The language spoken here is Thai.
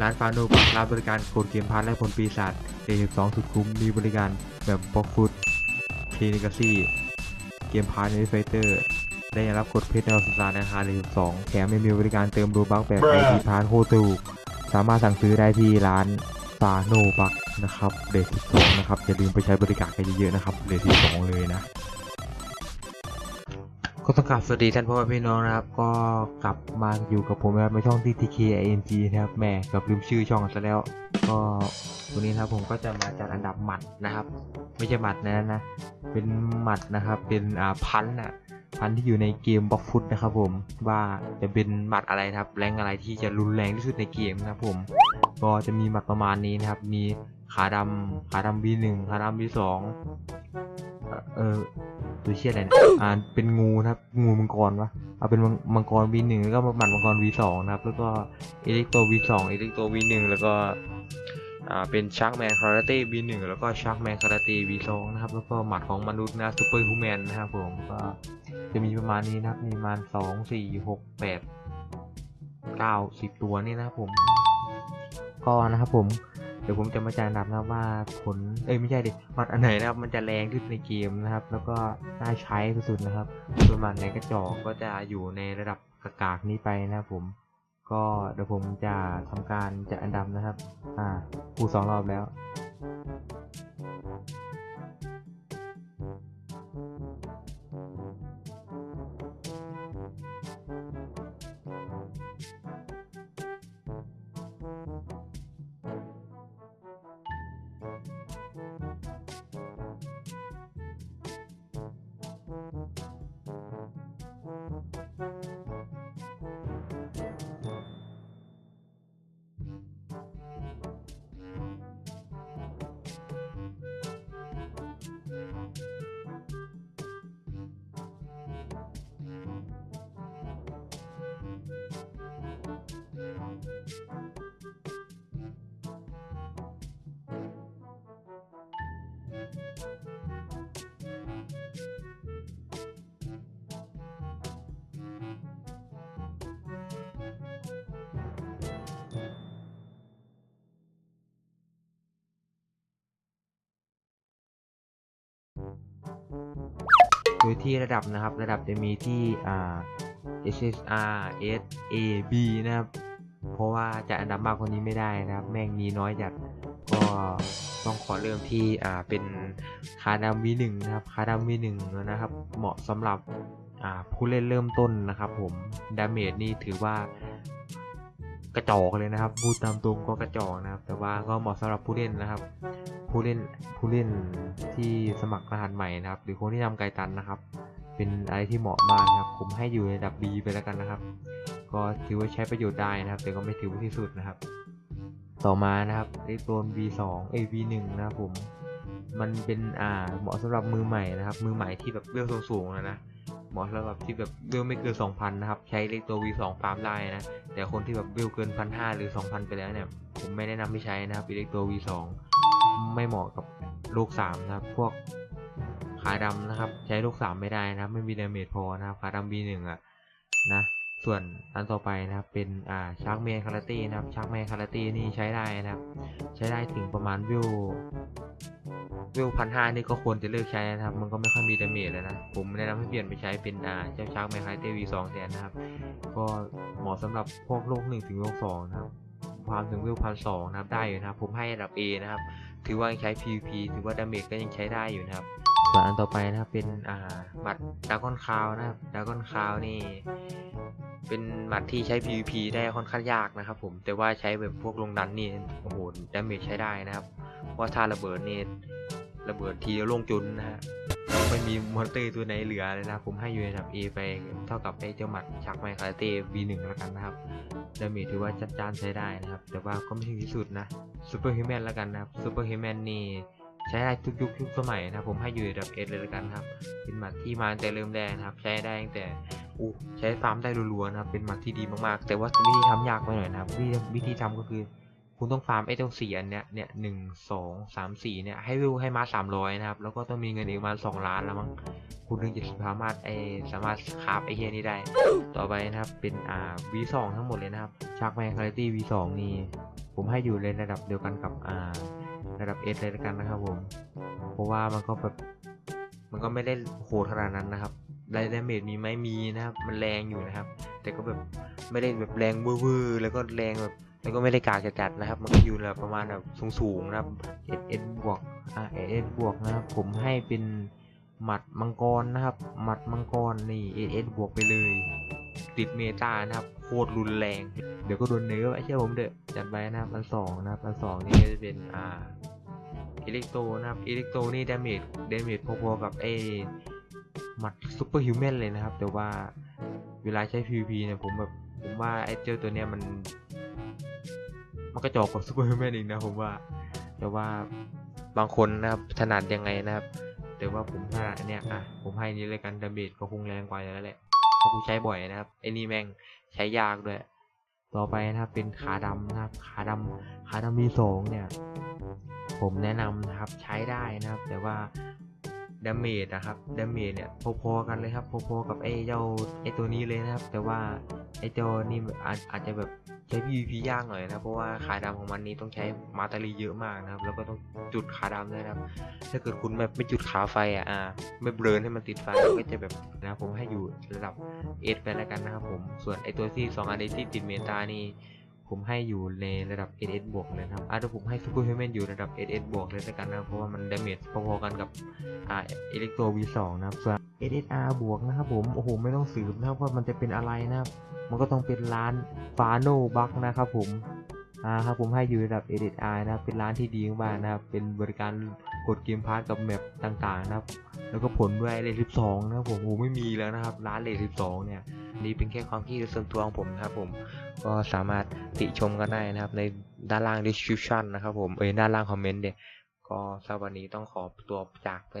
ร้านฟาโนบักรับบริการกดเกมพาร์ทและผลปีศาจเอสองสุดคุ้มมีบริการแบบบล็อกฟุตเคนิกาซี่เกมพาร์ทในไฟเตอร์ ได้รับกดเพชรในออสตาในราคาเลย12แถมยังมีบริการเติมรูบักแบบไอทีพาร์ทโคตรถูก สามารถสั่งซื้อได้ที่ร้านฟาโนบักนะครับเดท12นะครับอย่าลืมไปใช้บริการกันเยอะๆนะครับเดท12เลยนะ ก็ต้องกราบสวัสดีท่านพ่อแม่พี่น้องนะครับ ก็กลับมาอยู่กับผมนะครับในช่อง TTK ING นะครับแหม่กับลืมชื่อช่องซะแล้ว ก็วันนี้นะครับผมก็จะมาจัดอันดับหมัดนะครับ ไม่ใช่หมัดนะนะ เป็นหมัดนะครับ เป็นอ่าพันธุ์อะพันธ์ที่อยู่ในเกมบ็อกฟุตนะครับผมว่าจะเป็นหมัดอะไรครับ แรงอะไรที่จะรุนแรงที่สุดในเกมนะครับผม ก็จะมีหมัดประมาณนี้นะครับ มีขาดำขาดำ V1 ขาดำ V2 เอ่อเออตัวเชี่ยอะไรเนี่ยอ่าเป็นงูนะครับ งูมังกรวะเอาเป็นมังมังกร V1 แล้วก็หมัดมังกร V2 นะครับ แล้วก็เอเล็กโต V2 เอเล็กโต V1 แล้วก็อ่าเป็นชักแมนคาราเต้ V1 แล้วก็ชักแมนคาราเต้ V2 นะครับ แล้วก็หมัดของมนุษย์นะซูเปอร์ฮูแมนนะครับผมก็จะมีประมาณนี้นะครับ มีประมาณสองสี่หกแปดเก้าสิบตัวนี่นะครับผม ก็นะครับผมเดี๋ยวผมจะมาจานดับนะว่าผลเอ้ยไม่ใช่ดิมัดอันไหนนะครับ มันจะแรงที่สุดในเกมนะครับ แล้วก็น่าใช้ที่สุดนะครับ ส่วนมัดในกระจอกก็จะอยู่ในระดับกากากนี้ไปนะครับผม ก็เดี๋ยวผมจะทำการจัดอันดับนะครับ อ่า กูสองรอบแล้ว ยที่ระดับนะครับ ระดับจะมีที่อ่า SSR S A B นะครับ เพราะว่าจะอันดับมากกว่านี้ไม่ได้นะครับ แม่งมีน้อยจัดก็ต้องขอเริ่มที่อ่าเป็นคาดัม V1 นะครับคาดัม V1 นะครับ เหมาะสำหรับอ่าผู้เล่นเริ่มต้นนะครับ ผมดาเมจนี่ถือว่ากระจอกเลยนะครับพูดตามตรงก็กระจอกนะครับ แต่ว่าก็เหมาะสำหรับผู้เล่นนะครับ ผู้เล่นผู้เล่นที่สมัครรหัสใหม่นะครับ หรือคนที่ทำไกตันนะครับ เป็นอะไรที่เหมาะมากครับผมให้อยู่ในระดับ B ไปแล้วกันนะครับ ก็ถือว่าใช้ประโยชน์ได้นะครับ แต่ก็ไม่ถือว่าที่สุดนะครับ ต่อมานะครับไอโซน V2 เอย V1 นะครับผมมันเป็นอ่าเหมาะสำหรับมือใหม่นะครับ มือใหม่ที่แบบเวลสูงๆนะนะเหมาะสำหรับที่แบบเวลไม่เกิน2,000นะครับใช้เลขตัว V2 ฟาร์มได้นะแต่คนที่แบบเวลเกิน1,500หรือ2,000 ไปแล้วเนี่ยผมไม่แนะนำให้ใช้นะครับเล็กโต V2 ไม่เหมาะกับโลก3นะครับ พวกขาดำนะครับ ใช้โลก3ไม่ได้นะครับ ไม่มีดาเมจพอนะครับขาดำ V1 อะนะส่วนอันต่อไปนะครับเป็นอ่าชาร์กแมนคาราตี้นะครับชาร์กแมนคาราตี้นี่ใช้ได้นะครับ ใช้ได้ถึงประมาณวิววิวพันห้านี่ก็ควรจะเลิกใช้นะครับ มันก็ไม่ค่อยมีดาเมจแล้วนะ ผมแนะนำให้เปลี่ยนไปใช้เป็นอ่าเจ้าชาร์กแมนคาราตี้ V2 แทนนะครับ ก็เหมาะสำหรับพวกโลก1ถึงโลก2นะครับ ความถึงวิวพันสองนะครับได้อยู่นะครับ ผมให้ระดับ A นะครับ ถือว่ายังใช้ PVP ถือว่าดาเมจก็ยังใช้ได้อยู่นะครับส่วนอันต่อไปนะครับเป็นอ่าบัตรดากอนคาวนะครับดากอนคาวนี่ เป็นบัตรที่ใช้ PVP ได้ค่อนข้างยากนะครับ ผมแต่ว่าใช้แบบพวกลงดันนี่โอ้โหดาเมจใช้ได้นะครับเพราะว่าถ้าระเบิดนี่ระเบิดทีเดียวลงจุนนะฮะ ไม่มีมอนเตอร์ตัวไหนเหลือเลยนะ ผมให้อยู่ในระดับ A ไปเท่ากับไอ้เจ้าหมัดชักไมคาเต้ V1 แล้วกันนะครับดาเมจถือว่าจัดจ้านใช้ได้นะครับ แต่ว่าก็ไม่ถึงที่สุดนะซูเปอร์ฮิวแมนแล้วกันนะครับซูเปอร์ฮิวแมนนี่ใช้ได้ทุกยุคทุกสมัยนะผมให้อยู่ในระดับเอเลยแล้วกันครับ เป็นหมัดที่มาแต่เริ่มแรกนะครับ ใช้ได้ตั้งแต่อู้ใช้ฟาร์มได้รัวๆนะครับเป็นหมัดที่ดีมากๆ แต่ว่าวิธีทำยากไปหน่อยนะครับวิธีวิธีทำก็คือ คุณต้องฟาร์มไอ้เจ้าสี่อันเนี้ยเนี่ยหนึ่งสองสามสี่เนี่ยให้วิวให้มาสามร้อยนะครับ แล้วก็ต้องมีเงินอีกมาสองล้านแล้วมั้งคุณถึงจะสามารถไอสามารถคราฟไอเฮียนี้ได้ ต่อไปนะครับเป็นอ่า V2 ทั้งหมดเลยนะครับชักแมนคาริตี้ V2 นี่ผมให้อยู่ในระดับเดียวกันกับอ่าระดับ S เลยละกันนะครับผม เพราะว่ามันก็แบบมันก็ไม่ได้โหดขนาดนั้นนะครับไดดาเมจมีไหมมีนะครับ มันแรงอยู่นะครับ แต่ก็แบบไม่ได้แบบแรงเวอร์แล้วก็แรงแบบ แล้วก็ไม่ได้กากจัดๆนะครับ มันก็อยู่ระดับประมาณแบบสูงๆนะครับ S S บวก RS บวกนะครับ ผมให้เป็นหมัดมังกรนะครับ หมัดมังกรนี่ S S บวกไปเลย ติดเมตานะครับ โคตรรุนแรง เดี๋ยวก็โดนเนื้อไอ้เชื่อผมเด้อจัดไปนะครับพันสองนะครับพันสองนี่ก็จะเป็นอ่าอิเล็กโตนะครับอิเล็กโตนี่ดาเมจดาเมจพอๆกับไอ้หมัดซูเปอร์ฮิวแมนเลยนะครับ แต่ว่าเวลาใช้ PVP เนี่ยผมแบบผมว่าไอ้เจ้าตัวเนี้ยมัน มันกระจอกกว่าซูเปอร์แมนอีกนะผมว่า แต่ว่าบางคนนะครับถนัดยังไงนะครับ แต่ว่าผมถนัดอันเนี้ยอะผมให้นี้เลยกันดาเมจก็คงแรงกว่าอยู่แล้วแหละเพราะกูใช้บ่อยนะครับไอ้นี่แม่งใช้ยากด้วยต่อไปนะครับเป็นขาดำนะครับ ขาดำขาดำมีสองเนี่ย ผมแนะนำนะครับใช้ได้นะครับ แต่ว่า ดาเมจนะครับดาเมจเนี่ยพอๆกันเลยครับพอๆกับไอ้เจ้าไอ้ตัวนี้เลยนะครับ แต่ว่าไอ้เจ้านี่อาจอาจจะแบบใช้ PVP ยากหน่อยนะเพราะว่าขาดำของมันนี้ต้องใช้มาตาลีเยอะมากนะครับ แล้วก็ต้องจุดขาดำด้วยนะครับ ถ้าเกิดคุณแบบไม่จุดขาไฟอะอ่าไม่เบลนให้มันติดไฟก็จะแบบนะผมให้อยู่ระดับเอสไปแล้วกันนะครับผมส่วนไอ้ตัวที่สองอันนี้ที่ติดเมตานี่ ผมให้อยู่ในระดับ SS บวกเลยครับอะเดี๋ยวผมให้ซูเปอร์ฮิวแมนอยู่ระดับ SS บวกเลยแล้วกันนะเพราะว่ามันดาเมจพอๆกันกับอ่าอิเล็กโต V2 นะครับส่วน SSR บวกนะครับผมโอ้โหไม่ต้องสืบนะครับว่ามันจะเป็นอะไรนะครับมันก็ต้องเป็นร้านฟาโนบักนะครับผมอ่าครับผมให้อยู่ระดับ SSR นะครับเป็นร้านที่ดีมากนะครับเป็นบริการกดเกมพาร์ทกับแมปต่างๆนะครับแล้วก็ผลด้วยเลท12นะครับผมโอ้โหไม่มีแล้วนะครับร้านเลท12เนี่ย นี่เป็นแค่ความคิดห็นส่วนตัวของผมนะครับผมก็สามารถติชมกันได้นะครับ ในด้านล่าง description นะครับผมเอ้ยด้านล่างคอมเมนต์เด็กก็สำหรับวันนี้ต้องขอตัวจากไป